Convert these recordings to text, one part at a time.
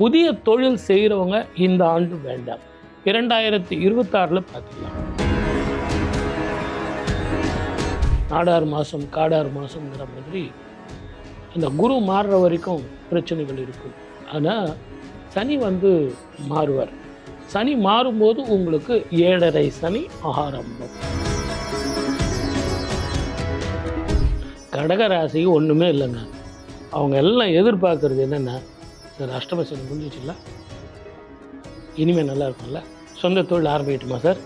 புதிய தொழில் செய்கிறவங்க இந்த ஆண்டு வேண்டாம். இரண்டாயிரத்தி இருபத்தாறில் பார்த்துக்கலாம் நாடார் மாதம் காடார் மாதங்கிற மாதிரி அந்த குரு மாறுற வரைக்கும் பிரச்சனைகள் இருக்கும். ஆனால் சனி வந்து மாறுவார். சனி மாறும்போது உங்களுக்கு ஏழரை சனி ஆரம்பம். கடகராசி ஒன்றுமே இல்லைங்க. அவங்க எல்லாம் எதிர்பார்க்கறது என்னென்னா சார் அஷ்டம சனி முடிஞ்சிச்சுங்களா? இனிமேல் நல்லா இருக்கும்ல? சொந்த தொழில் ஆரம்பிக்கட்டுமா சார்?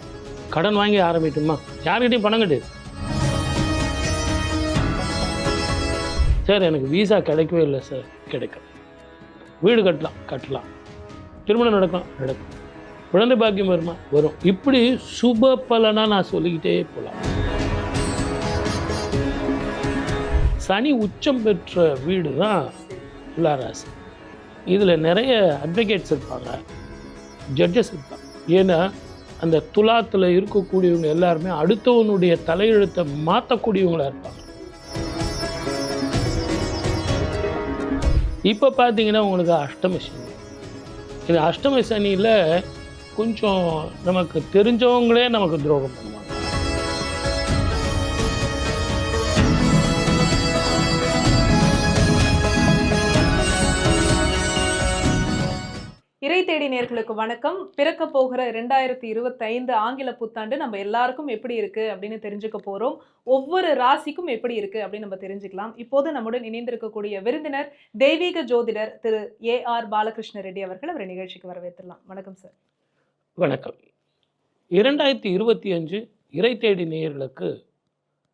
கடன் வாங்கி ஆரம்பிக்கட்டுமா? யார்கிட்டையும் பணம் கிடையாது. சார் எனக்கு விசா கிடைக்கவே இல்லை சார் கிடைக்கும் வீடு கட்டலாம் கட்டலாம். திருமணம் நடக்கலாம் நடக்கும். குழந்தை பாக்கியம் வருமா? வரும். இப்படி சுப பலனாக நான் சொல்லிக்கிட்டே போகலாம். சனி உச்சம் பெற்ற வீடு தான் துளாராசி இதில் நிறைய அட்வொகேட்ஸ் இருப்பாங்க ஜட்ஜஸ் இருப்பாங்க. ஏன்னா அந்த துலாத்தில் இருக்கக்கூடியவங்க எல்லாருமே அடுத்தவனுடைய தலையெழுத்தை மாற்றக்கூடியவங்களாக இருப்பாங்க. இப்போ பார்த்தீங்கன்னா உங்களுக்கு அஷ்டம சனி. இந்த அஷ்டம சனியில் கொஞ்சம் நமக்கு தெரிஞ்சவங்களே நமக்கு துரோகம் பண்ணுவாங்க. இறை தேடி நேர்களுக்கு வணக்கம். பிறக்க போகிற ரெண்டாயிரத்தி இருபத்தைந்து ஆங்கில புத்தாண்டு நம்ம எல்லாருக்கும் எப்படி இருக்கு அப்படின்னு தெரிஞ்சுக்க போறோம். ஒவ்வொரு ராசிக்கும் எப்படி இருக்கு அப்படின்னு நம்ம தெரிஞ்சுக்கலாம். இப்போது நம்முடன் இணைந்திருக்கக்கூடிய விருந்தினர் தெய்வீக ஜோதிடர் திரு ஏ ஆர் பாலகிருஷ்ண ரெட்டி அவர்கள் அவர் நிகழ்ச்சிக்கு வரவேற்றலாம் வணக்கம் சார். வணக்கம். இரண்டாயிரத்தி இருபத்தி அஞ்சு இறை தேடி நேயர்களுக்கு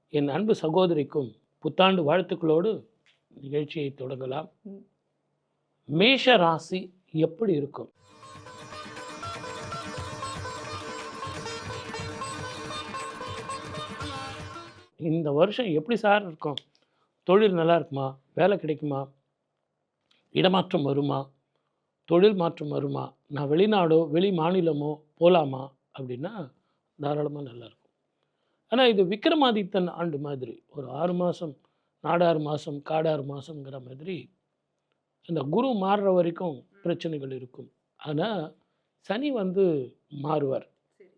என் அன்பு சகோதரிக்கும் புத்தாண்டு வாழ்த்துக்களோடு நிகழ்ச்சியை தொடங்கலாம். மேஷ ராசி எப்படி இருக்கும்? இந்த வருஷம் எப்படி சார் இருக்கும்? தொழில் நல்லா இருக்குமா? வேலை கிடைக்குமா? இடமாற்றம் வருமா? தொழில் மாற்றம் வருமா? நான் வெளிநாடோ வெளி மாநிலமோ போகலாமா அப்படின்னா தாராளமாக நல்லாயிருக்கும் ஆனால் இது விக்ரமாதித்தன் ஆண்டு மாதிரி ஒரு ஆறு மாதம் நாடாறு மாதம் காடாறு மாதங்கிற மாதிரி அந்த குரு மாறுற வரைக்கும் பிரச்சனைகள் இருக்கும். ஆனால் சனி வந்து மாறுவார்.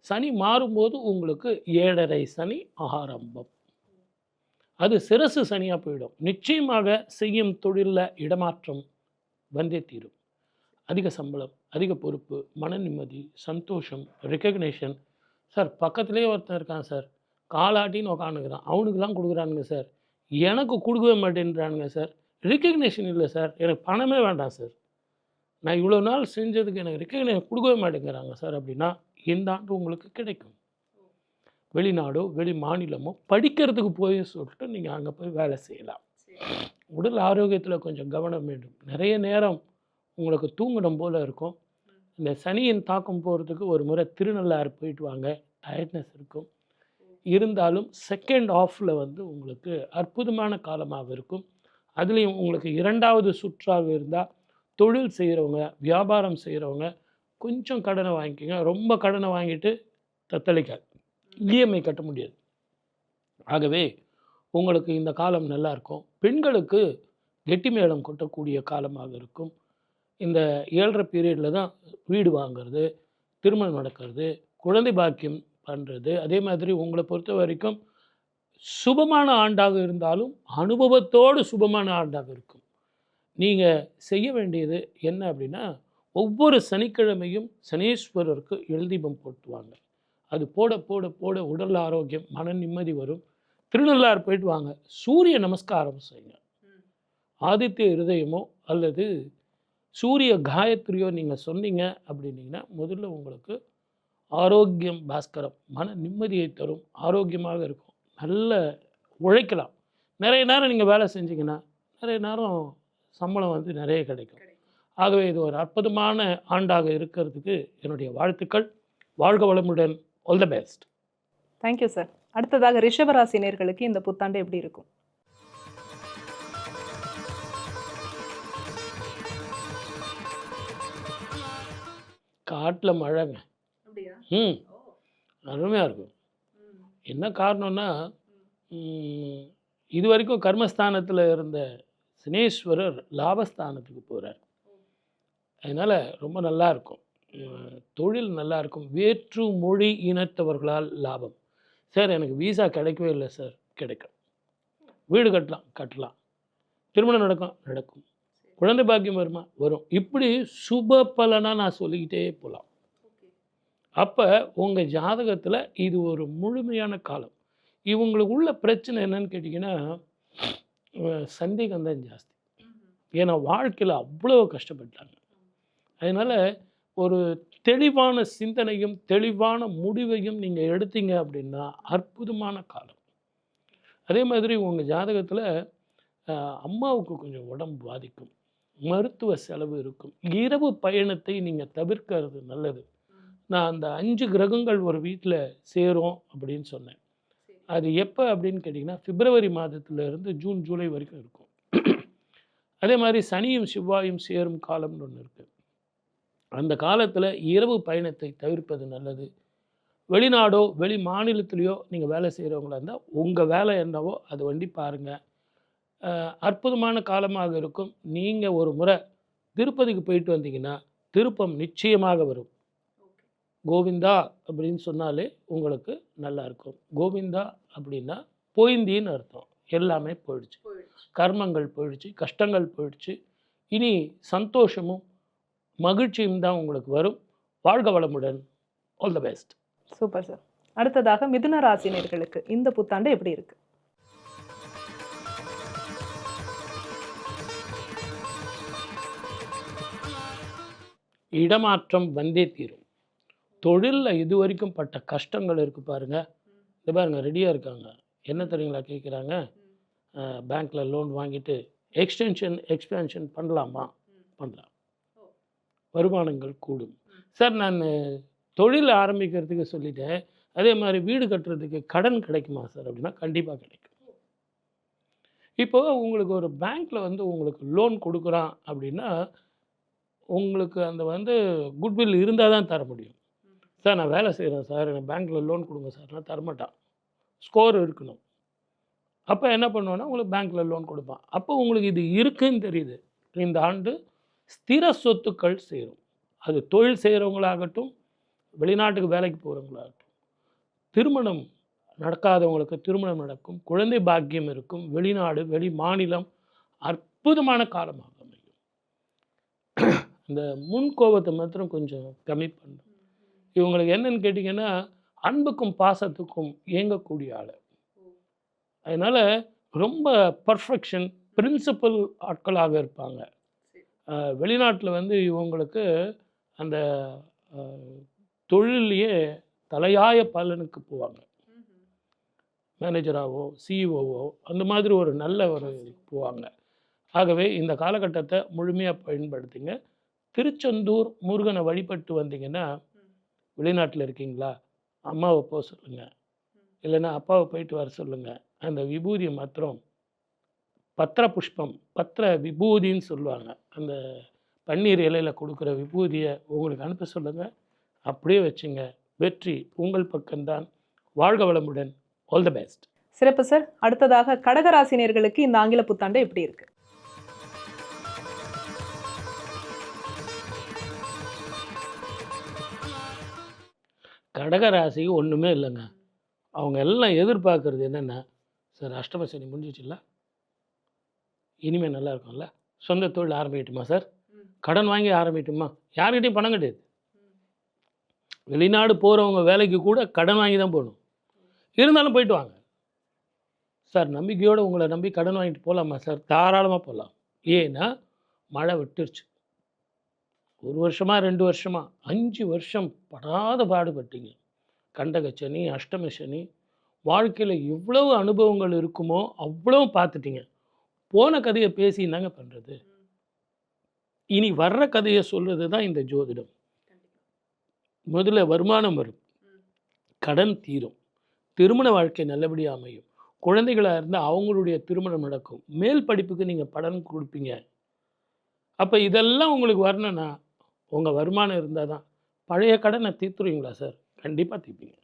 சனி மாறும்போது உங்களுக்கு ஏழரை சனி ஆரம்பம். அது சிரசு சனியாக போயிடும். நிச்சயமாக செய்யும் தொழிலில் இடமாற்றம் வந்தே தீரும். அதிக சம்பளம் அதிக பொறுப்பு மன நிம்மதி சந்தோஷம் ரெக்கக்னேஷன் சார் பக்கத்துலேயே ஒருத்தன் இருக்கான் சார் காலாட்டின்னு உக்காந்துக்கிறான். அவனுக்கெல்லாம் கொடுக்குறானுங்க சார் எனக்கு கொடுக்கவே மாட்டேன்றானுங்க சார் ரெக்கக்னேஷன் இல்லை சார் எனக்கு பணமே வேண்டாம் சார் நான் இவ்வளோ நாள் செஞ்சதுக்கு எனக்கு ரெக்கக்னேஷன் கொடுக்கவே மாட்டேங்கிறாங்க சார் அப்படின்னா இந்த ஆண்டு உங்களுக்கு கிடைக்கும். வெளிநாடோ வெளி மாநிலமோ படிக்கிறதுக்கு போய் சொல்லிட்டு நீங்கள் அங்கே போய் வேலை செய்யலாம். உடல் ஆரோக்கியத்தில் கொஞ்சம் கவனம் வேண்டும். நிறைய நேரம் உங்களுக்கு தூங்கணும் போல் இருக்கும். இந்த சனியின் தாக்கம் போகிறதுக்கு ஒரு முறை திருநள்ளாறு போயிட்டு வாங்க. டயர்ட்னஸ் இருக்கும். இருந்தாலும் செகண்ட் ஆஃபில் வந்து உங்களுக்கு அற்புதமான காலமாக இருக்கும். அதுலேயும் உங்களுக்கு இரண்டாவது சுற்றாக இருந்தால் தொழில் செய்கிறவங்க வியாபாரம் செய்கிறவங்க கொஞ்சம் கடனை வாங்கிக்கோங்க. ரொம்ப கடனை வாங்கிட்டு தத்தளிக்காது இஎம்ஐ கட்ட முடியாது. ஆகவே உங்களுக்கு இந்த காலம் நல்லா இருக்கும். பெண்களுக்கு கெட்டி மேளம் கொட்டக்கூடிய காலமாக இருக்கும். இந்த ஏழரை பீரியடில் தான் வீடு வாங்குறது திருமணம் நடக்கிறது குழந்தை பாக்கியம் பண்ணுறது அதே மாதிரி உங்களை பொறுத்த வரைக்கும் சுபமான ஆண்டாக இருந்தாலும் அனுபவத்தோடு சுபமான ஆண்டாக இருக்கும். நீங்கள் செய்ய வேண்டியது என்ன அப்படின்னா ஒவ்வொரு சனிக்கிழமையும் சனீஸ்வரருக்கு எழுதீபம் போட்டுவாங்க. அது போட போட போட உடல் ஆரோக்கியம் மன நிம்மதி வரும். திருநள்ளாறு போயிட்டு வாங்க. சூரிய நமஸ்காரம் செய்யுங்க. ஆதித்ய இருதயமோ அல்லது சூரிய காயத்ரியோ நீங்கள் சொன்னீங்க அப்படின்னீங்கன்னா முதல்ல உங்களுக்கு ஆரோக்கியம் பாஸ்கரம் மன நிம்மதியை தரும் ஆரோக்கியமாக இருக்கும். நல்ல உழைக்கலாம். நிறைய நேரம் நீங்கள் வேலை செஞ்சீங்கன்னா நிறைய நேரம் சம்பளம் வந்து நிறைய கிடைக்கும். ஆகவே இது ஒரு அற்புதமான ஆண்டாக இருக்கிறதுக்கு என்னுடைய வாழ்த்துக்கள். வாழ்க வளமுடன். All the best thank you sir அடுத்ததாக ரிஷபராசி நேர்களுக்கு இந்த புத்தாண்டு எப்படி இருக்கும்? காட்டில் மழைங்க. ம். அருமையாக இருக்கும். என்ன காரணம்னா இது வரைக்கும் கர்மஸ்தானத்தில் இருந்த சனீஸ்வரர் லாபஸ்தானத்துக்கு போகிறார் அதனால் ரொம்ப நல்லா இருக்கும். தொழில் நல்லா இருக்கும். வேற்று மொழி இனத்தவர்களால் லாபம். சார் எனக்கு விசா கிடைக்கவே இல்லை சார். கிடைக்கும். வீடு கட்டலாம் கட்டலாம். திருமணம் நடக்கும் நடக்கும். குழந்தை பாக்கியம் வருமா? வரும். இப்படி சுப பலனாக நான் சொல்லிக்கிட்டே போகலாம் அப்போ உங்கள் ஜாதகத்தில் இது ஒரு முழுமையான காலம். இவங்களுக்கு உள்ள பிரச்சனை என்னன்னு கேட்டிங்கன்னா அஹ் சந்தேகம் தான் ஜாஸ்தி. ஏன்னா வாழ்க்கையில் அவ்வளோ கஷ்டப்பட்டாங்க. அதனால் ஒரு தெளிவான சிந்தனையும் தெளிவான முடிவையும் நீங்கள் எடுத்தீங்க அப்படின்னா அற்புதமான காலம். அதே மாதிரி உங்கள் ஜாதகத்தில் அம்மாவுக்கு கொஞ்சம் உடம்பு பாதிக்கும். மருத்துவ செலவு இருக்கும். இரவு பயணத்தை நீங்கள் தவிர்க்கிறது நல்லது. நான் அந்த அஞ்சு கிரகங்கள் ஒரு வீட்டில் சேரும் அப்படின்னு சொன்னேன். அது எப்போ அப்படின்னு கேட்டிங்கன்னா பிப்ரவரி மாதத்துலேருந்து ஜூன் ஜூலை வரைக்கும் இருக்கும். அதே மாதிரி சனியும் செவ்வாயும் சேரும் காலம்னு ஒன்று இருக்குது அந்த காலத்தில் இரவு பயணத்தை தவிர்ப்பது நல்லது. வெளிநாடோ வெளி மாநிலத்திலையோ நீங்கள் வேலை செய்கிறவங்களா இருந்தால் உங்கள் வேலை என்னவோ அது வண்டி பாருங்கள் அற்புதமான காலமாக இருக்கும். நீங்கள் ஒரு முறை திருப்பதிக்கு போயிட்டு வந்தீங்கன்னா திருப்பம் நிச்சயமாக வரும். கோவிந்தா அப்படின்னு சொன்னாலே உங்களுக்கு நல்லா இருக்கும். கோவிந்தா அப்படின்னா போய்ந்தின்னு அர்த்தம். எல்லாமே போயிடுச்சு. கர்மங்கள் போயிடுச்சு கஷ்டங்கள் போயிடுச்சு. இனி சந்தோஷமும் மகிழ்ச்சியும் தான் உங்களுக்கு வரும். வாழ்க வளமுடன். All the best super sir. அடுத்ததாக மிதுன ராசினியர்களுக்கு இந்த புத்தாண்டு எப்படி இருக்கு? இடமாற்றம் வந்தே தீரும். தொழிலில் இது வரைக்கும் பட்ட கஷ்டங்கள் இருக்குது பாருங்கள் இந்த பாருங்கள் ரெடியாக இருக்காங்க. என்ன தெரியுங்களா கேட்குறாங்க பேங்க்கில் லோன் வாங்கிட்டு எக்ஸ்டென்ஷன் எக்ஸ்பென்ஷன் பண்ணலாமா? பண்ணலாம். வருமானங்கள் கூடும். சார் நான் தொழில் ஆரம்பிக்கிறதுக்கு சொல்லிட்டேன். அதே மாதிரி வீடு கட்டுறதுக்கு கடன் கிடைக்குமா சார் அப்படின்னா கண்டிப்பாக கிடைக்கும். இப்போ உங்களுக்கு ஒரு பேங்க்கில் வந்து உங்களுக்கு லோன் கொடுக்குறான் அப்படின்னா உங்களுக்கு அந்த வந்து குட்வில் இருந்தால் தான் தர முடியும். சார் நான் வேலை செய்கிறேன் சார். எனக்கு பேங்க்கில் லோன் கொடுங்க சார். நான் தரமாட்டான். ஸ்கோர் இருக்கணும். அப்போ என்ன பண்ணுவேன்னா உங்களுக்கு பேங்க்கில் லோன் கொடுப்பான். அப்போ உங்களுக்கு இது இருக்குன்னு தெரியுது. இந்த ஆண்டு ஸ்திர சொத்துக்கள் சேரும். அது தொழில் செய்கிறவங்களாகட்டும் வெளிநாட்டுக்கு வேலைக்கு போகிறவங்களாகட்டும் திருமணம் நடக்காதவங்களுக்கு திருமணம் நடக்கும். குழந்தை பாக்கியம் இருக்கும். வெளிநாடு வெளி மாநிலம் அற்புதமான காலமாக அமையும். இந்த முன் கோபத்தை மாத்திரம் கொஞ்சம் கம்மி பண்ணும் இவங்களுக்கு என்னன்னு கேட்டிங்கன்னா அன்புக்கும் பாசத்துக்கும் இயங்கக்கூடிய ஆள். அதனால் ரொம்ப பர்ஃபெக்ஷன் பிரின்சிபல் ஆட்களாக இருப்பாங்க. வெளிநாட்டில் வந்து இவங்களுக்கு அந்த தொழிலையே தலையாய பலனுக்கு போவாங்க. மேனேஜராகவோ சிஇஓவோ அந்த மாதிரி ஒரு நல்ல ஒரு போவாங்க. ஆகவே இந்த காலகட்டத்தை முழுமையாக பயன்படுத்துங்க. திருச்செந்தூர் முருகனை வழிபட்டு வந்தீங்கன்னா வெளிநாட்டில் இருக்கீங்களா? அம்மாவை போக சொல்லுங்கள் இல்லைன்னா அப்பாவை போயிட்டு வர சொல்லுங்கள் அந்த விபூதியை மாத்திரம் பத்திர புஷ்பம் பத்திர விபூதின்னு சொல்லுவாங்க. அந்த பன்னீர் இலையில் கொடுக்குற விபூதியை உங்களுக்கு அனுப்ப சொல்லுங்கள் அப்படியே வச்சுங்க. வெற்றி உங்கள் பக்கம்தான். வாழ்க வளமுடன். All the best. சிறப்பு சார். அடுத்ததாக கடகராசினியர்களுக்கு இந்த ஆங்கில புத்தாண்டு எப்படி இருக்குது கடகராசிக்கு ஒன்றுமே இல்லைங்க. அவங்க எல்லாம் எதிர்பார்க்கறது என்னென்னா? சார் அஷ்டம சனி முடிஞ்சிச்சுல்ல இனிமேல் நல்லா இருக்கும்ல? சொந்த தொழில் ஆரம்பிக்கட்டுமா சார்? கடன் வாங்கி ஆரம்பிக்கட்டுமா? யார்கிட்டையும் பணம் கிடையாது. வெளிநாடு போகிறவங்க வேலைக்கு கூட கடன் வாங்கி தான் போகணும். இருந்தாலும் போயிட்டு வாங்க. சார் நம்பிக்கையோடு உங்களை நம்பி கடன் வாங்கிட்டு போகலாமா சார்? தாராளமாக போகலாம். ஏன்னா மழை விட்டுருச்சு. ஒரு வருஷமா ரெண்டு வருஷமா அஞ்சு வருஷம் படாத பாடுபட்டீங்க. கண்டக சனி அஷ்டம சனி வாழ்க்கையில் எவ்வளவு அனுபவங்கள் இருக்குமோ அவ்வளவு பார்த்துட்டீங்க. போன கதையை பேசி என்னங்க பண்ணுறது இனி வர்ற கதையை சொல்கிறது தான் இந்த ஜோதிடம். முதல்ல வருமானம் வரும். கடன் தீரும். திருமண வாழ்க்கை நல்லபடியாக அமையும். குழந்தைகளாக இருந்தால் அவங்களுடைய திருமணம் நடக்கும். மேல் படிப்புக்கு நீங்கள் படம் கொடுப்பீங்க. அப்போ இதெல்லாம் உங்களுக்கு வரணும்னா உங்கள் வருமானம் இருந்தால் தான் பழைய கடனை தீர்த்துருவீங்களா சார்? கண்டிப்பாக தீர்ப்பீங்க.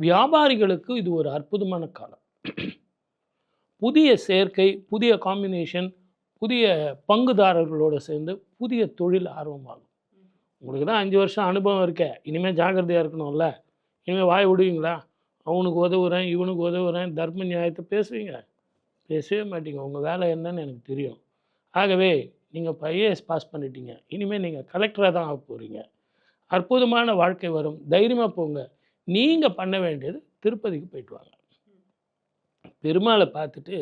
வியாபாரிகளுக்கு இது ஒரு அற்புதமான காலம். புதிய சேர்க்கை புதிய காம்பினேஷன் புதிய பங்குதாரர்களோடு சேர்ந்து புதிய தொழில் ஆர்வமாகும். உங்களுக்கு தான் அஞ்சு வருஷம் அனுபவம் இருக்கே. இனிமேல் ஜாக்கிரதையாக இருக்கணும்ல. இனிமேல் வாய் விடுவீங்களா? அவனுக்கு உதவுறேன் இவனுக்கு உதவுறேன் தர்ம நியாயத்தை பேசுவீங்க? பேசவே மாட்டீங்க. உங்கள் வேலை என்னன்னு எனக்கு தெரியும். ஆகவே நீங்கள் இப்போ ஐஏஎஸ் பாஸ் பண்ணிட்டீங்க. இனிமேல் நீங்கள் கலெக்டராக தான் ஆக போகிறீங்க அற்புதமான வாழ்க்கை வரும். தைரியமாக போங்க. நீங்கள் பண்ண வேண்டியது திருப்பதிக்கு போயிட்டு வாங்க. பெருமாளை பார்த்துட்டு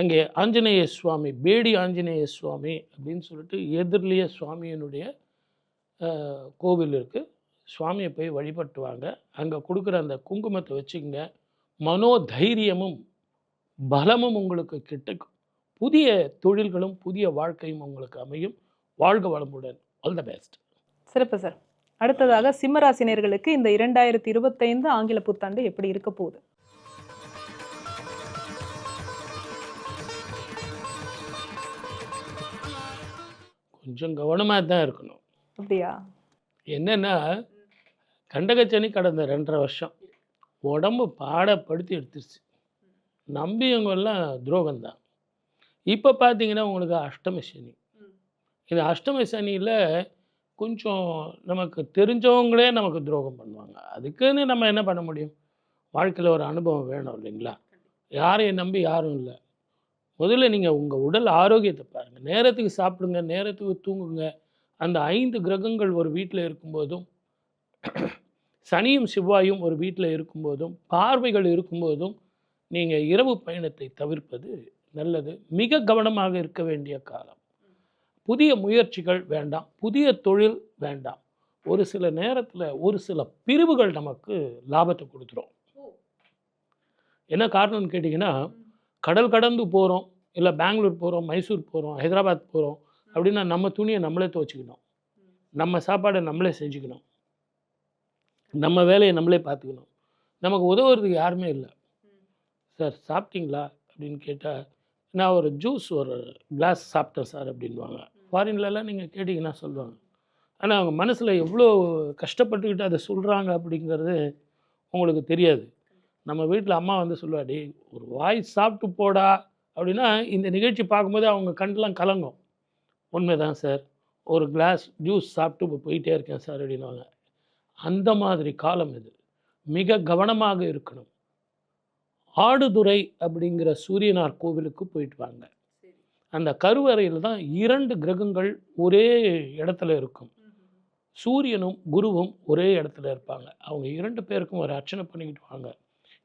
அங்கே ஆஞ்சநேய சுவாமி பேடி ஆஞ்சநேய சுவாமி அப்படின்னு சொல்லிட்டு எதிரிலேயே சுவாமியினுடைய கோவில் இருக்குது சுவாமியை போய் வழிபட்டு வாங்க. அங்கே கொடுக்குற அந்த குங்குமத்தை வச்சுக்கங்க. மனோதைரியமும் பலமும் உங்களுக்கு கிட்டக்கும் புதிய தொழில்களும் புதிய வாழ்க்கையும் உங்களுக்கு அமையும். வாழ்க வளமுடன். ஆல் த பெஸ்ட் சிறப்பு சார். அடுத்ததாக சிம்மராசினியர்களுக்கு இந்த இரண்டாயிரத்தி இருபத்தைந்து ஆங்கில புத்தாண்டு எப்படி இருக்க போகுது? கொஞ்சம் கவனமாக தான் இருக்கணும். அப்படியா? என்னென்னா கண்டகச்சனி கடந்த ரெண்டரை வருஷம். உடம்பு பாடப்படுத்தி எடுத்துருச்சு. நம்பியவங்கெல்லாம் துரோகம்தான். இப்போ பார்த்தீங்கன்னா உங்களுக்கு அஷ்டம சனி. இந்த அஷ்டம சனியில் கொஞ்சம் நமக்கு தெரிஞ்சவங்களே நமக்கு துரோகம் பண்ணுவாங்க. அதுக்குன்னு நம்ம என்ன பண்ண முடியும்? வாழ்க்கையில் ஒரு அனுபவம் வேணும் இல்லைங்களா? யாரையும் நம்பி யாரும் இல்லை. முதல்ல நீங்கள் உங்கள் உடல் ஆரோக்கியத்தை பாருங்கள் நேரத்துக்கு சாப்பிடுங்க நேரத்துக்கு தூங்குங்க. அந்த ஐந்து கிரகங்கள் ஒரு வீட்டில் இருக்கும்போதும் சனியும் செவ்வாயும் ஒரு வீட்டில் இருக்கும்போதும் பார்வைகள் இருக்கும்போதும் நீங்கள் இரவு பயணத்தை தவிர்ப்பது நல்லது. மிக கவனமாக இருக்க வேண்டிய காலம். புதிய முயற்சிகள் வேண்டாம். புதிய தொழில் வேண்டாம். ஒரு சில நேரத்தில் ஒரு சில பிரிவுகள் நமக்கு லாபத்தை கொடுத்துரும். என்ன காரணம்னு கேட்டிங்கன்னா கடல் கடந்து போகிறோம் இல்லை பெங்களூர் போகிறோம் மைசூர் போகிறோம் ஹைதராபாத் போகிறோம் அப்படின்னா நம்ம துணியை நம்மளே துவச்சிக்கணும். நம்ம சாப்பாடை நம்மளே செஞ்சுக்கணும். நம்ம வேலையை நம்மளே பார்த்துக்கணும். நமக்கு உதவுறதுக்கு யாருமே இல்லை. சார் சாப்பிட்டீங்களா? அப்படின்னு கேட்டால் நான் ஒரு ஜூஸ் ஒரு கிளாஸ் சாப்பிட்டேன் சார் அப்படின்வாங்க ஃபாரின்லலாம் நீங்கள் கேட்டிங்கன்னா சொல்லுவாங்க. ஆனால் அவங்க மனசில் எவ்வளோ கஷ்டப்பட்டுக்கிட்டு அதை சொல்கிறாங்க அப்படிங்கிறது உங்களுக்கு தெரியாது. நம்ம வீட்டில் அம்மா வந்து சொல்லுவாடி ஒரு வாய் சாப்பிட்டு போடா. அப்படின்னா இந்த நிகழ்ச்சி பார்க்கும்போது அவங்க கண்டெலாம் கலங்கும். உண்மைதான் சார். ஒரு கிளாஸ் ஜூஸ் சாப்பிட்டு இப்போ போயிட்டே இருக்கேன் சார். அப்படின்னுவாங்க. அந்த மாதிரி காலம் இது. மிக கவனமாக இருக்கணும். ஆடுதுறை அப்படிங்கிற சூரியனார் கோவிலுக்கு போயிட்டு வாங்க. அந்த கருவறையில் தான் இரண்டு கிரகங்கள் ஒரே இடத்துல இருக்கும். சூரியனும் குருவும் ஒரே இடத்துல இருப்பாங்க. அவங்க இரண்டு பேருக்கும் ஒரு அர்ச்சனை பண்ணிக்கிட்டு வாங்க.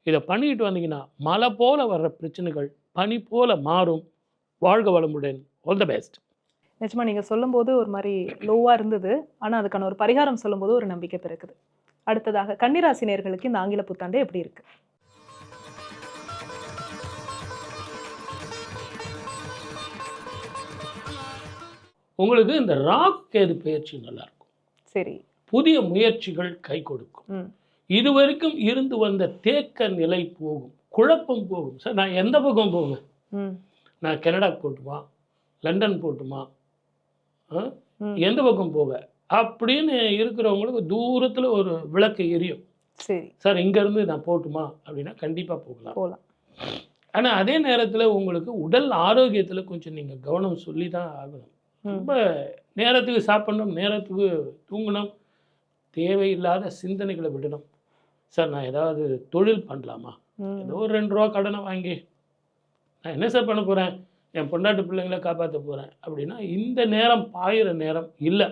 இதை பண்ணிக்கிட்டு வந்தீங்கன்னா மழை போல் வர்ற பிரச்சனைகள் பனி போல் மாறும். வாழ்க வளமுடன். ஆல் த பெஸ்ட் நிஜமா நீங்கள் சொல்லும்போது ஒரு மாதிரி லோவாக இருந்தது. ஆனால் அதுக்கான ஒரு பரிகாரம் சொல்லும்போது ஒரு நம்பிக்கை பிறக்குது. அடுத்ததாக கன்னிராசினியர்களுக்கு இந்த ஆங்கில புத்தாண்டு எப்படி இருக்குது உங்களுக்கு இந்த ராக் கேது பயிற்சி நல்லா இருக்கும். சரி. புதிய முயற்சிகள் கை கொடுக்கும். ம். இதுவரைக்கும் இருந்து வந்த தேக்க நிலை போகும். குழப்பம் போகும். சார் நான் எந்த பக்கம் போவேன்? நான் கனடா போட்டுமா? லண்டன் போட்டுமா. எந்த பக்கம் போக அப்படின்னு இருக்கிறவங்களுக்கு தூரத்தில் ஒரு விளக்கு எரியும். சரி. சார் இங்கேருந்து நான் போட்டுமா? அப்படின்னா கண்டிப்பாக போகலாம். போலாம். ஆனால் அதே நேரத்தில் உங்களுக்கு உடல் ஆரோக்கியத்தில் கொஞ்சம் நீங்கள் கவனம் சொல்லி தான் ஆகணும். ரொம்ப நேரத்துக்கு சாப்பிடணும் நேரத்துக்கு தூங்கணும். தேவையில்லாத சிந்தனைகளை விடணும். சார் நான் ஏதாவது தொழில் பண்ணலாமா? ஏதோ ஒரு ரெண்டு ரூபா கடனை வாங்கி நான் என்ன சார் பண்ண போகிறேன் என் பொண்டாட்டு பிள்ளைங்கள காப்பாற்ற போகிறேன் அப்படின்னா இந்த நேரம் பாயிற நேரம் இல்லை.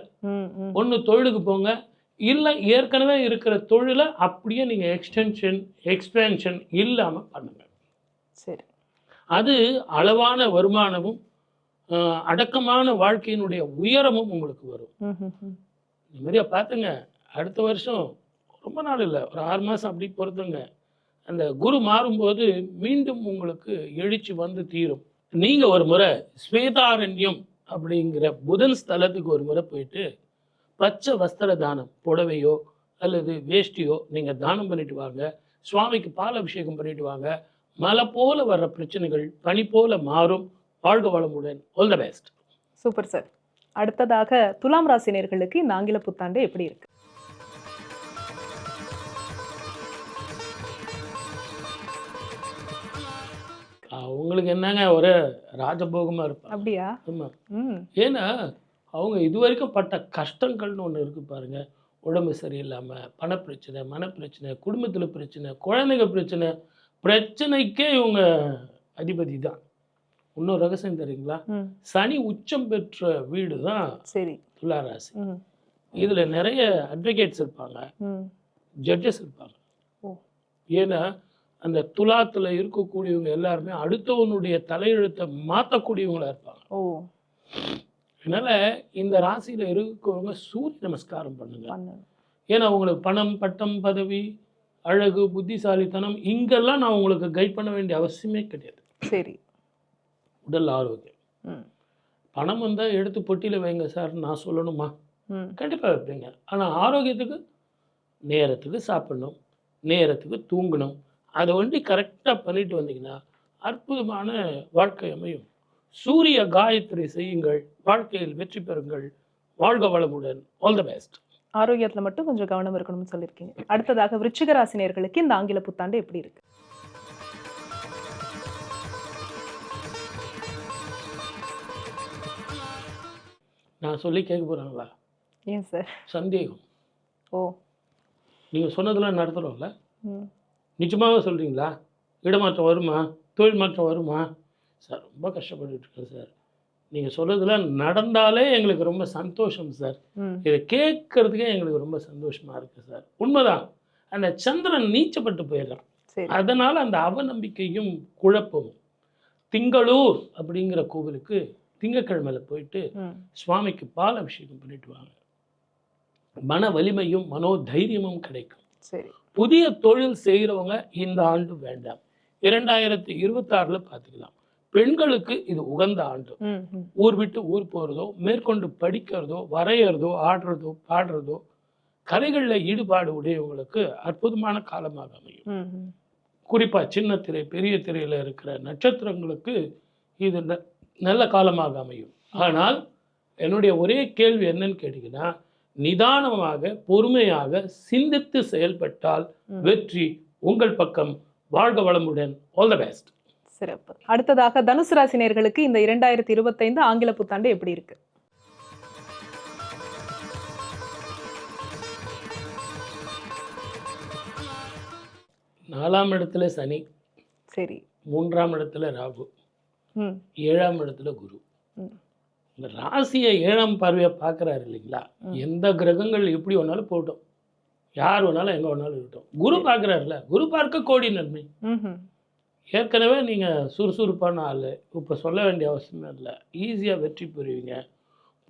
ஒன்று தொழிலுக்கு போங்க. இல்லை ஏற்கனவே இருக்கிற தொழிலை அப்படியே நீங்கள் எக்ஸ்டென்ஷன் எக்ஸ்பேன்ஷன் இல்லாமல் பண்ணுங்க. சரி. அது அளவான வருமானமும் அடக்கமான வாழ்க்கையினுடைய உயரமும் உங்களுக்கு வரும். நிம்மதியாக பார்த்துங்க. அடுத்த வருஷம் ரொம்ப நாள் இல்லை. ஒரு ஆறு மாதம் அப்படி பொறுத்துங்க. அந்த குரு மாறும்போது மீண்டும் உங்களுக்கு எழுச்சி வந்து தீரும். நீங்கள் ஒரு முறை ஸ்வேதாரண்யம் அப்படிங்கிற புதன் ஸ்தலத்துக்கு ஒரு முறை போயிட்டு பச்சை வஸ்திர தானம் புடவையோ அல்லது வேஷ்டியோ நீங்கள் தானம் பண்ணிட்டு வாங்க. சுவாமிக்கு பால் அபிஷேகம் பண்ணிட்டு வாங்க. மலை போல வர்ற பிரச்சனைகள் பனி போல மாறும். வாழ்க வளமுடன். All the best super sir அடுத்ததாக துலாம் ராசினியர்களுக்கு இந்த ஆங்கில புத்தாண்டு எப்படி இருக்கு? அவங்களுக்கு என்னங்க ஒரு ராஜபோகமாக இருப்பாங்க. அப்படியா? ஆமாம் ம். ஏன்னா அவங்க இது வரைக்கும் பட்ட கஷ்டங்கள்னு ஒன்று இருக்கு பாருங்க. உடம்பு சரியில்லாமல் பணப்பிரச்சனை மனப்பிரச்சனை குடும்பத்தில் பிரச்சனை குழந்தைங்க பிரச்சனை பிரச்சனைக்கே இவங்க அதிபதி தான் இன்னொரு ரகசியம் தெரியுங்களா? சனி உச்சம் பெற்ற வீடு தான் சரி. துளாராசி. இதில் நிறைய அட்வொகேட்ஸ் இருப்பாங்க. ஜட்ஜஸ் இருப்பாங்க. ஓ. ஏன்னா அந்த துலாத்தில் இருக்கக்கூடியவங்க எல்லாருமே அடுத்தவனுடைய தலையெழுத்தை மாற்றக்கூடியவங்களா இருப்பாங்க. அதனால இந்த ராசியில இருக்கவங்க சூரிய நமஸ்காரம் பண்ணுங்க. ஏன்னா உங்களுக்கு பணம் பட்டம் பதவி அழகு புத்திசாலித்தனம் இங்கெல்லாம் நான் உங்களுக்கு கைட் பண்ண வேண்டிய அவசியமே கிடையாது. சரி. உடல் ஆரோக்கியம். பணம் வந்தால் எடுத்து பொட்டியில் வைங்க சார் நான் சொல்லணுமா? கண்டிப்பாக வைப்பீங்க. ஆனால் ஆரோக்கியத்துக்கு நேரத்துக்கு சாப்பிடணும் நேரத்துக்கு தூங்கணும் அதை வந்து கரெக்டாக பண்ணிட்டு வந்தீங்கன்னா அற்புதமான வாழ்க்கை அமையும். சூரிய காயத்ரி செய்யுங்கள் வாழ்க்கையில் வெற்றி பெறுங்கள் வாழ்க வளமுடன் ஆல் த பெஸ்ட் ஆரோக்கியத்துல மட்டும் கொஞ்சம் கவனம் இருக்கணும்னு சொல்லியிருக்கீங்க. அடுத்ததாக விருச்சிக ராசினியர்களுக்கு இந்த ஆங்கில புத்தாண்டு எப்படி இருக்கு? நான் சொல்லி கேட்க போகிறாங்களா ஏன் சார்? சந்தேகம். ஓ. நீங்கள் சொன்னதெல்லாம் நடத்துகிறோம்ல ம். நிஜமாவே சொல்கிறீங்களா இடமாற்றம் வருமா? தொழில் மாற்றம் வருமா? சார் ரொம்ப கஷ்டப்பட்டுட்டு இருக்கேன் சார். நீங்கள் சொல்கிறதுலாம் நடந்தாலே எங்களுக்கு ரொம்ப சந்தோஷம் சார். இதை கேட்கறதுக்கே எங்களுக்கு ரொம்ப சந்தோஷமா இருக்கு சார். உண்மைதான். அந்த சந்திரன் நீச்சப்பட்டு போயிடுறான். அதனால அந்த அவநம்பிக்கையும் குழப்பமும். திங்களூர் அப்படிங்கிற கோவிலுக்கு திங்கக்கிழமையில போயிட்டு சுவாமிக்கு பால் அபிஷேகம் பண்ணிட்டு வாங்க. மன வலிமையும் மனோதைரியமும் கிடைக்கும். சரி. புதிய தொழில் செய்கிறவங்க இந்த ஆண்டு வேண்டாம். இரண்டாயிரத்தி இருபத்தாறில் பார்த்துக்கலாம் பெண்களுக்கு இது உகந்த ஆண்டு. ஊர் விட்டு ஊர் போகிறதோ மேற்கொண்டு படிக்கிறதோ வரைகிறதோ ஆடுறதோ பாடுறதோ கலைகளில் ஈடுபாடு உடையவங்களுக்கு அற்புதமான காலமாக அமையும். குறிப்பாக சின்ன திரை பெரிய திரையில் இருக்கிற நட்சத்திரங்களுக்கு இது நல்ல காலமாக அமையும். ஆனால் என்னுடைய ஒரே கேள்வி என்னன்னு கேட்டிங்கன்னா நிதானமாக பொறுமையாக சிந்தித்து செயல்பட்டால். வெற்றி உங்கள் பக்கம் வாழ்க வளமுடன். ஆல் த பெஸ்ட் சிறப்பு. அடுத்ததாக தனுசு ராசினியர்களுக்கு இந்த இரண்டாயிரத்தி இருபத்தைந்து ஆங்கில புத்தாண்டு எப்படி இருக்கு? நாலாம் இடத்துல சனி. சரி. மூன்றாம் இடத்துல ராகு. ஏழாம் இடத்துல குரு. இந்த ராசியை ஏழாம் பார்வையை பார்க்குறாரு இல்லைங்களா. எந்த கிரகங்கள் எப்படி வேணாலும் போகட்டும். யார் வேணாலும் எங்கே வேணாலும் இருக்கட்டும். குரு பார்க்குறாருல குரு பார்க்க கோடி நன்மை. ஏற்கனவே நீங்கள் சுறுசுறுப்பான ஆள். இப்போ சொல்ல வேண்டிய அவசியமே இல்லை. ஈஸியாக வெற்றி பெறுவீங்க.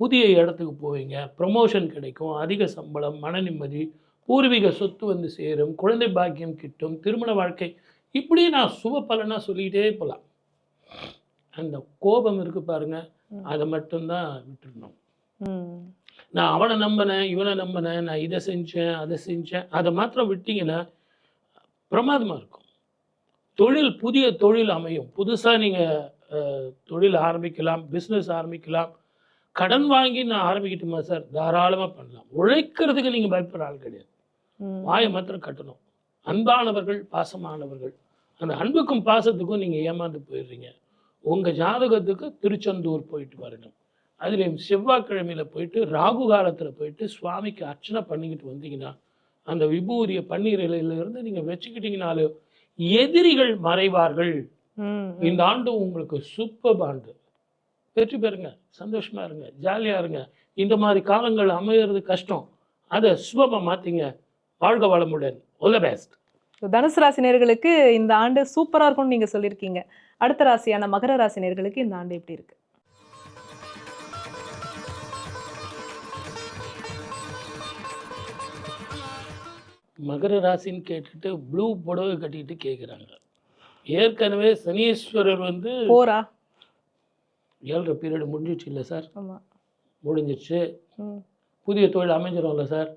புதிய இடத்துக்கு போவீங்க. ப்ரமோஷன் கிடைக்கும். அதிக சம்பளம் மன நிம்மதி பூர்வீக சொத்து வந்து சேரும். குழந்தை பாக்கியம் கிட்டும். திருமண வாழ்க்கை. இப்படி நான் சுப பலனாக சொல்லிக்கிட்டே போகலாம் அந்த கோபம் இருக்கு பாருங்க. அதை மட்டும்தான் விட்டுடணும். ம். நான் அவனை நம்பினேன் இவனை நம்பினேன் நான் இதை செஞ்சேன் அதை செஞ்சேன். அதை மாத்திரம் விட்டீங்கன்னா பிரமாதமாக இருக்கும். தொழில் புதிய தொழில் அமையும். புதுசாக நீங்கள் தொழில் ஆரம்பிக்கலாம் பிஸ்னஸ் ஆரம்பிக்கலாம். கடன் வாங்கி நான் ஆரம்பிக்கட்டுமா சார்? தாராளமாக பண்ணலாம். உழைக்கிறதுக்கு நீங்கள் பயப்படுற ஆள் கிடையாது. வாயை மாத்திரம் கட்டணும். அன்பானவர்கள் பாசமானவர்கள். அந்த அன்புக்கும் பாசத்துக்கும் நீங்கள் ஏமாந்து போயிடுறீங்க. உங்கள் ஜாதகத்துக்கு திருச்செந்தூர் போயிட்டு வரணும். அதுலேயும் செவ்வாய்க்கிழமையில் போயிட்டு ராகு காலத்தில் போயிட்டு சுவாமிக்கு அர்ச்சனை பண்ணிக்கிட்டு வந்தீங்கன்னா அந்த விபூதிய பன்னீர் இலையிலிருந்து நீங்கள் வச்சுக்கிட்டீங்கனாலே எதிரிகள் மறைவார்கள். இந்த ஆண்டு உங்களுக்கு சூப்பர் ஆண்டு வெற்றி பெறுங்க சந்தோஷமா இருங்க ஜாலியா இருங்க. இந்த மாதிரி காலங்கள் அமையிறது கஷ்டம். அதை சுபமாக மாற்றிங்க வாழ்க வளமுடன். The பெஸ்ட் தனுசு ராசினியர்களுக்கு இந்த ஆண்டு சூப்பரா இருக்கும்னு நீங்க சொல்லியிருக்கீங்க. அடுத்த ராசியான மகர ராசினியர்களுக்கு இந்த ஆண்டு எப்படி இருக்கு? மகர ராசின்னு கேட்டுட்டு ப்ளூ புடவை கட்டிட்டு கேட்குறாங்க ஏற்கனவே சனீஸ்வரர் வந்து போரா ஏழரை பீரியட் முடிஞ்சிச்சு இல்லை சார்? முடிஞ்சிச்சு புதிய தொழில் அமைஞ்சிரும்ல சார்?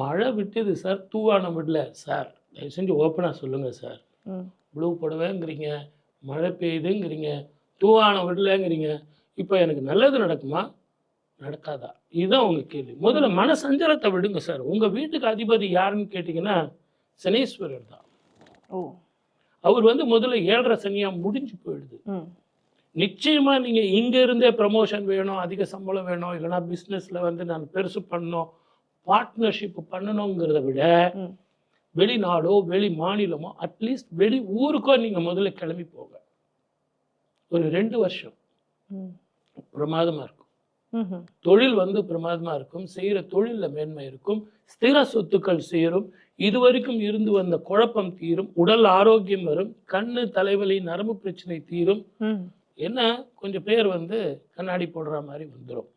மழை விட்டுது சார் தூவானம் விடல சார். தயவு செஞ்சு ஓப்பனாக சொல்லுங்கள் சார். ப்ளூ புடவைங்கிறீங்க. மழை பெய்யுதுங்கிறீங்க தூவானம் விடலைங்கிறீங்க இப்போ எனக்கு நல்லது நடக்குமா? நடக்காதா? இதுதான் உங்கள் கேள்வி. முதல்ல மன சஞ்சலத்தை விடுங்க சார். உங்கள் வீட்டுக்கு அதிபதி யாருன்னு கேட்டிங்கன்னா சனீஸ்வரர் தான். ஓ. அவர் வந்து முதல்ல ஏழரை சனியா முடிஞ்சு போயிடுது. ம். நிச்சயமா நீங்க இங்க இருந்தே ப்ரமோஷன் வேணும் அதிக சம்பளம் வேணும் இல்லைன்னா பிஸ்னஸ்ல வந்து நான் பெருசு பண்ணணும் பார்ட்னர்ஷிப் பண்ணணுங்கிறத விட. வெளிநாடோ வெளி மாநிலமோ அட்லீஸ்ட் வெளி ஊருக்கோ நீங்க முதல்ல கிளம்பி போங்க. ஒரு ரெண்டு வருஷம். ம். பிரமாதமா இருக்கும். தொழில் வந்து பிரமாதமா இருக்கும். செய்யற தொழில்ல மேன்மை இருக்கும். ஸ்திர சொத்துக்கள் சேரும். இதுவரைக்கும் இருந்து வந்த குழப்பம் தீரும். உடல் ஆரோக்கியம் வரும். கண்ணு தலைவலி நரம்பு பிரச்சனை தீரும். என்ன? கொஞ்சம் பேர் வந்து கண்ணாடி போடுற மாதிரி வந்துடும்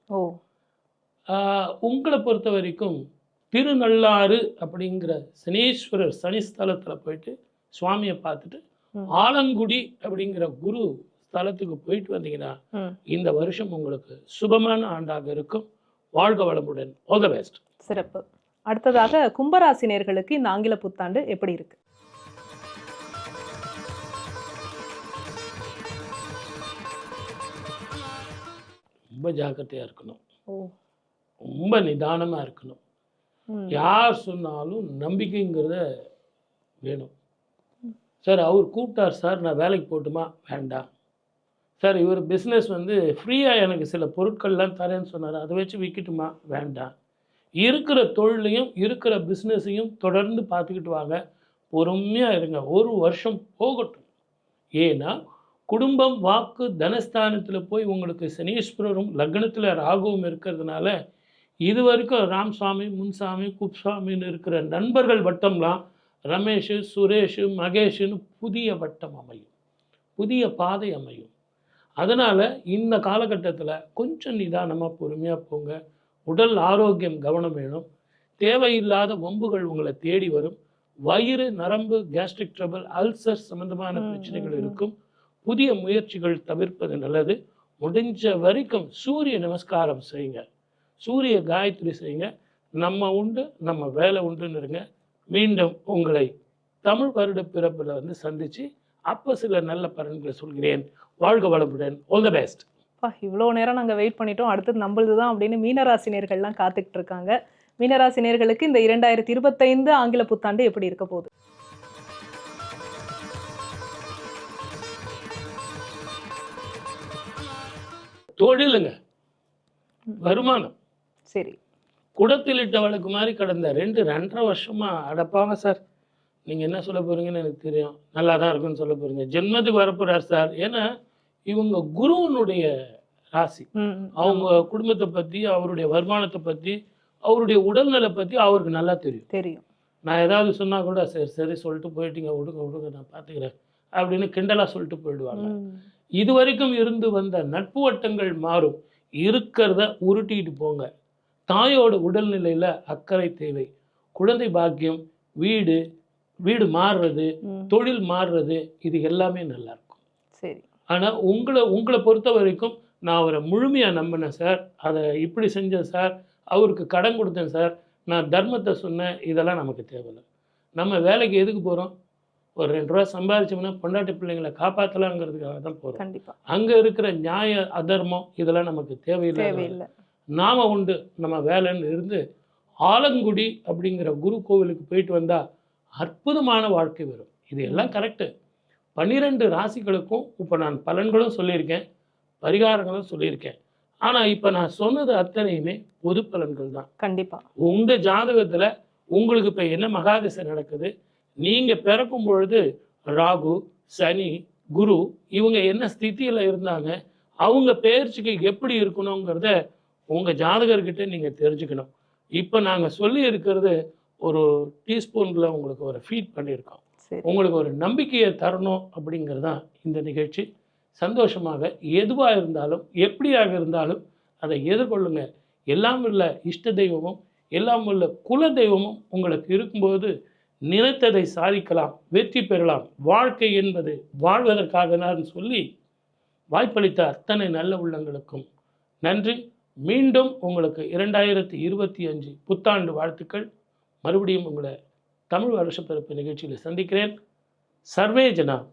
உங்களை பொறுத்த வரைக்கும் திருநள்ளாறு அப்படிங்கிற சனீஸ்வரர் சனிஸ்தலத்தில் போயிட்டு சுவாமியை பார்த்துட்டு. ஆலங்குடி அப்படிங்கிற குரு ஸ்தலத்துக்கு போயிட்டு வந்தீங்கன்னா இந்த வருஷம் உங்களுக்கு சுபமான ஆண்டாக இருக்கும். வாழ்க வளமுடன். ஆல் த பெஸ்ட் சிறப்பு. அடுத்ததாக கும்பராசினியர்களுக்கு இந்த ஆங்கில புத்தாண்டு எப்படி இருக்கு? ரொம்ப ஜாக்கிரதையாக இருக்கணும். ரொம்ப நிதானமாக இருக்கணும். யார் சொன்னாலும் நம்பிக்கைங்கிறத வேணும். சார் அவர் கூப்பிட்டார் சார் நான் வேலைக்கு போட்டுமா வேண்டாம். சார் இவர் பிஸ்னஸ் வந்து ஃப்ரீயாக எனக்கு சில பொருட்கள்லாம் தரேன்னு சொன்னார். அதை வச்சு விற்கட்டுமா வேண்டாம். இருக்கிற தொழிலையும் இருக்கிற பிஸ்னஸையும் தொடர்ந்து பார்த்துக்கிட்டு வாங்க. பொறுமையாக இருங்க. ஒரு வருஷம் போகட்டும். ஏன்னா குடும்பம் வாக்கு தனஸ்தானத்தில் போய் உங்களுக்கு சனீஸ்வரரும் லக்னத்தில் ராகுவும் இருக்கிறதுனால இது வரைக்கும் ராம்சாமி முன்சாமி குப்சாமின்னு இருக்கிற நண்பர்கள் வட்டம்லாம் ரமேஷ் சுரேஷ் மகேஷ்னு புதிய வட்டம் அமையும். புதிய பாதை அமையும். அதனால் இந்த காலகட்டத்தில் கொஞ்சம் நிதானமாக பொறுமையாக போங்க. உடல் ஆரோக்கியம் கவனம் வேணும். தேவையில்லாத வம்புகள் உங்களை தேடி வரும். வயிறு நரம்பு கேஸ்ட்ரிக் ட்ரபிள் அல்சர் சம்பந்தமான பிரச்சனைகள். இருக்கும். புதிய முயற்சிகள் தவிர்ப்பது நல்லது. முடிஞ்ச வரைக்கும் சூரிய நமஸ்காரம் செய்யுங்க. சூரிய காயத்ரி செய்யுங்க. நம்ம உண்டு நம்ம வேலை உண்டுன்னு இருங்க. மீண்டும் உங்களை தமிழ் வருட பிறப்பில் வந்து சந்திச்சு அப்போ சில நல்ல பலன்களை சொல்கிறேன். வாழ்க வளமுடன். ஆல் த பெஸ்ட் இவ்வளோ நேரம் நாங்கள் வெயிட் பண்ணிட்டோம். அடுத்தது நம்மளது தான் அப்படின்னு மீனராசினியர்கள்லாம் காத்துக்கிட்டு இருக்காங்க. மீனராசினியர்களுக்கு இந்த இரண்டாயிரத்தி இருபத்தைந்து ஆங்கில புத்தாண்டு எப்படி இருக்க போகுது? தொழிலுங்க. வருமானம். சரி. குடத்திலிட்ட வழக்கு மாதிரி கடந்த ரெண்டு ரெண்டரை வருஷமா அடப்பாங்க சார். நீங்கள் என்ன சொல்ல போறீங்கன்னு எனக்கு தெரியும். நல்லா தான் இருக்குன்னு சொல்ல போறீங்க. ஜென்மத்துக்கு வரப்போறார் சார். ஏன்னா இவங்க குருவனுடைய ராசி. அவங்க குடும்பத்தை பற்றி அவருடைய வருமானத்தை பற்றி அவருடைய உடல்நலை பற்றி அவருக்கு நல்லா தெரியும். தெரியும். நான் ஏதாவது சொன்னால் கூட சரி சரி சொல்லிட்டு போயிட்டீங்க. விடுங்க விடுங்க நான் பார்த்துக்கிறேன். அப்படின்னு கிண்டலாக சொல்லிட்டு போயிடுவாங்க. இது வரைக்கும் இருந்து வந்த நட்பு வட்டங்கள் மாறும். இருக்கிறத உருட்டிட்டு போங்க. தாயோட உடல்நிலையில் அக்கறை தேவை. குழந்தை பாக்கியம் வீடு வீடு மாறுறது. தொழில் மாறுறது இது எல்லாமே நல்லா இருக்கும். சரி. ஆனால் உங்களை உங்களை பொறுத்த வரைக்கும் நான் அவரை முழுமையாக நம்பினேன் சார். அதை இப்படி செஞ்சேன் சார். அவருக்கு கடன் கொடுத்தேன் சார். நான் தர்மத்தை சொன்னேன். இதெல்லாம் நமக்கு தேவையில்லை. நம்ம வேலைக்கு எதுக்கு போகிறோம் ஒரு ரெண்டு ரூபா சம்பாதிச்சோம்னா பொண்டாட்டி பிள்ளைங்களை காப்பாற்றலாங்கிறதுக்காக தான் போகிறோம் கண்டிப்பா. அங்கே இருக்கிற நியாய அதர்மம் இதெல்லாம் நமக்கு தேவையில்லை. நாம உண்டு. நம்ம வேலைன்னு இருந்து ஆலங்குடி அப்படிங்கிற குரு கோவிலுக்கு போயிட்டு வந்தால் அற்புதமான வாழ்க்கை வரும். இது எல்லாம் கரெக்டு. பன்னிரெண்டு ராசிகளுக்கும் இப்போ நான் பலன்களும் சொல்லியிருக்கேன் பரிகாரங்களும் சொல்லியிருக்கேன். ஆனால் இப்போ நான் சொன்னது அத்தனையுமே பொது பலன்கள் தான். கண்டிப்பா. உங்கள் ஜாதகத்தில் உங்களுக்கு இப்போ என்ன மகாதிசை நடக்குது? நீங்கள் பிறக்கும் பொழுது ராகு சனி குரு இவங்க என்ன ஸ்திதியில் இருந்தாங்க? அவங்க பெயர்ச்சிக்கு எப்படி இருக்கணுங்கிறத உங்கள் ஜாதகர்கிட்ட நீங்கள் தெரிஞ்சுக்கணும். இப்போ நாங்கள் சொல்லி இருக்கிறது ஒரு டீஸ்பூனில் உங்களுக்கு ஒரு ஃபீட் பண்ணியிருக்கோம். உங்களுக்கு ஒரு நம்பிக்கையை தரணும் அப்படிங்கிறது தான் இந்த நிகழ்ச்சி. சந்தோஷமாக எதுவாக இருந்தாலும் எப்படியாக இருந்தாலும் அதை எதிர்கொள்ளுங்க. எல்லாம் உள்ள இஷ்ட தெய்வமும் எல்லாம் உள்ள குல தெய்வமும் உங்களுக்கு இருக்கும்போது நினைத்ததை சாதிக்கலாம் வெற்றி பெறலாம். வாழ்க்கை என்பது வாழ்வதற்காக தான் சொல்லி வாய்ப்பளித்த அத்தனை நல்ல உள்ளங்களுக்கும் நன்றி. மீண்டும் உங்களுக்கு இரண்டாயிரத்தி இருபத்தி அஞ்சு புத்தாண்டு வாழ்த்துக்கள். மறுபடியும் உங்களை தமிழ் வருஷப்பிறப்பு நிகழ்ச்சியில் சந்திக்கிறேன். சர்வே ஜனா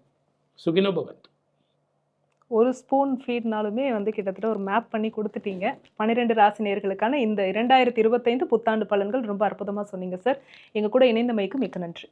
ஒரு ஸ்பூன் ஃபீட்னாலுமே வந்து கிட்டத்தட்ட ஒரு மேப் பண்ணி கொடுத்துட்டீங்க. பன்னிரெண்டு ராசி நேர்களுக்கான இந்த இரண்டாயிரத்தி இருபத்தைந்து புத்தாண்டு பலன்கள் ரொம்ப அற்புதமாக சொன்னீங்க சார் எங்கள் கூட இணைந்தமைக்கு மிக்க நன்றி.